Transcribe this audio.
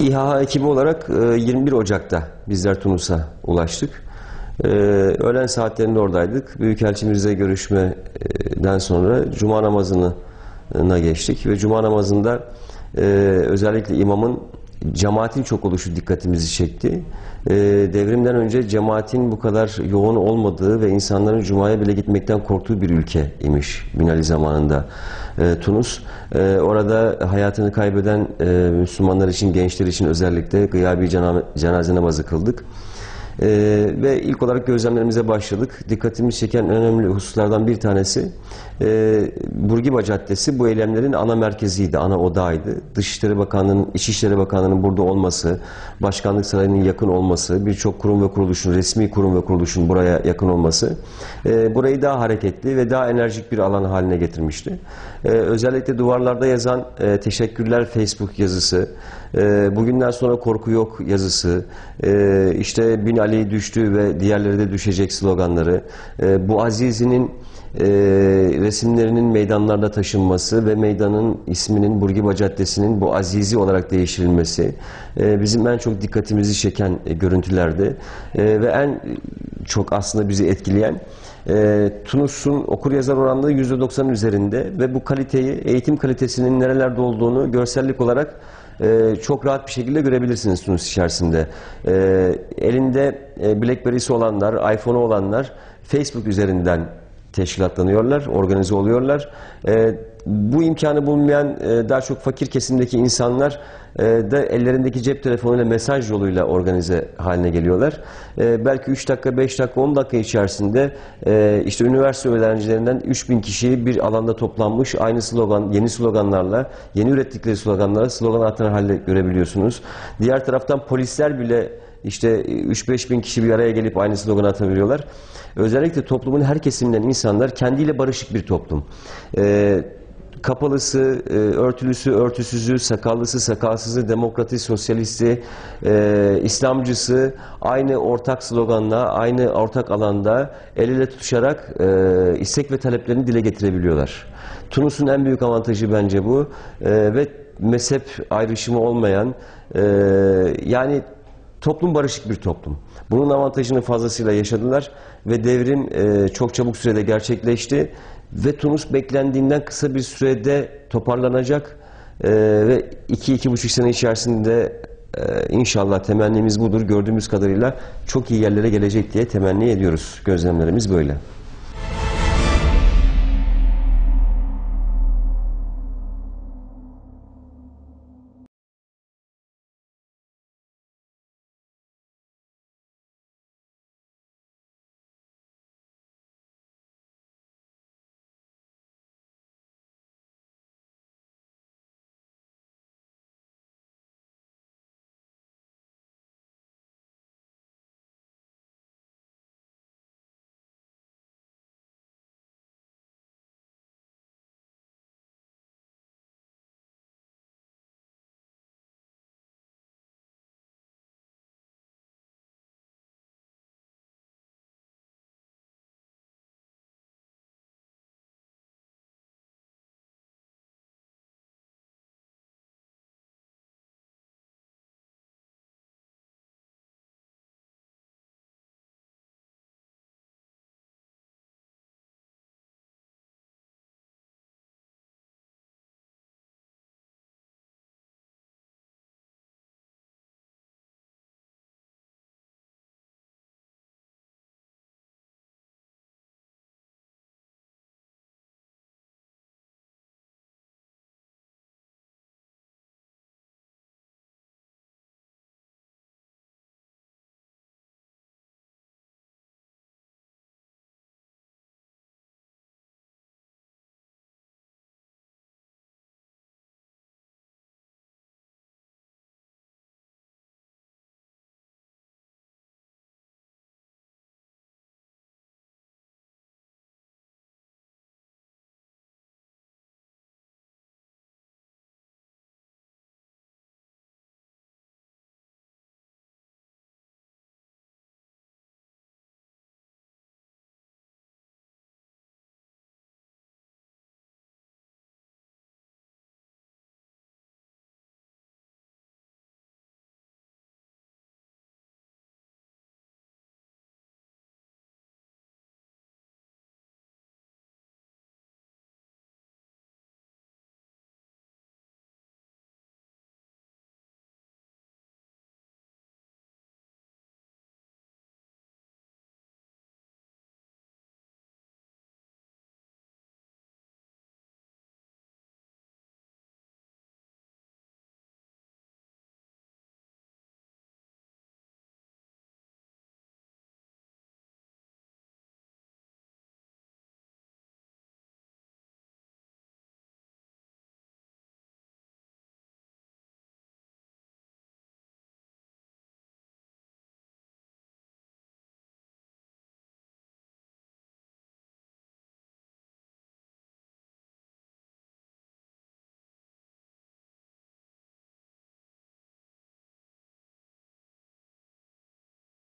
İHA ekibi olarak e, 21 Ocak'ta bizler Tunus'a ulaştık. E, Öğlen saatlerinde oradaydık. Büyükelçimizle görüşmeden sonra Cuma namazına geçtik ve Cuma namazında e, özellikle imamın cemaatin çok oluşu dikkatimizi çekti. E, devrimden önce cemaatin bu kadar yoğun olmadığı ve insanların Cuma'ya bile gitmekten korktuğu bir ülke imiş Binali zamanında e, Tunus. E, orada hayatını kaybeden e, Müslümanlar için, gençler için özellikle gıyabi cena- cenaze namazı kıldık. Ee, ve ilk olarak gözlemlerimize başladık. Dikkatimizi çeken en önemli hususlardan bir tanesi e, Burgiba Caddesi bu eylemlerin ana merkeziydi, ana odağıydı. Dışişleri Bakanlığı'nın, İçişleri Bakanlığı'nın burada olması, Başkanlık Sarayı'nın yakın olması, birçok kurum ve kuruluşun, resmi kurum ve kuruluşun buraya yakın olması e, burayı daha hareketli ve daha enerjik bir alan haline getirmişti. E, özellikle duvarlarda yazan e, teşekkürler Facebook yazısı, e, bugünden sonra korku yok yazısı, e, işte Bin Ali düştü ve diğerleri de düşecek sloganları, e, bu Azizi'nin e, resimlerinin meydanlarda taşınması ve meydanın isminin Burgiba Caddesi'nin bu Azizi olarak değiştirilmesi e, bizim en çok dikkatimizi çeken e, görüntülerdi. E, ve en çok aslında bizi etkileyen e, Tunus'un okur yazar oranlığı %90'ın üzerinde ve bu kaliteyi, eğitim kalitesinin nerelerde olduğunu görsellik olarak e, çok rahat bir şekilde görebilirsiniz Tunus içerisinde. E, elinde e, Blackberry'si olanlar, iPhone'u olanlar Facebook üzerinden teşkilatlanıyorlar, organize oluyorlar. E, bu imkanı bulmayan e, daha çok fakir kesimdeki insanlar e, da ellerindeki cep telefonuyla mesaj yoluyla organize haline geliyorlar. E, belki 3 dakika, 5 dakika, 10 dakika içerisinde e, işte üniversite öğrencilerinden 3000 kişi bir alanda toplanmış aynı slogan, yeni sloganlarla, yeni ürettikleri sloganlarla slogan atan halde görebiliyorsunuz. Diğer taraftan polisler bile işte 3-5 bin kişi bir araya gelip aynı sloganı atabiliyorlar. Özellikle toplumun her kesiminden insanlar kendiyle barışık bir toplum. Ee, kapalısı, e, örtülüsü, örtüsüzü, sakallısı, sakalsızı, demokrati, sosyalisti, e, İslamcısı aynı ortak sloganla, aynı ortak alanda el ele tutuşarak e, istek ve taleplerini dile getirebiliyorlar. Tunus'un en büyük avantajı bence bu E, ve mezhep ayrışımı olmayan e, yani Toplum barışık bir toplum. Bunun avantajını fazlasıyla yaşadılar ve devrim e, çok çabuk sürede gerçekleşti ve Tunus beklendiğinden kısa bir sürede toparlanacak e, ve 2-2,5 sene içerisinde e, inşallah temennimiz budur. Gördüğümüz kadarıyla çok iyi yerlere gelecek diye temenni ediyoruz. Gözlemlerimiz böyle.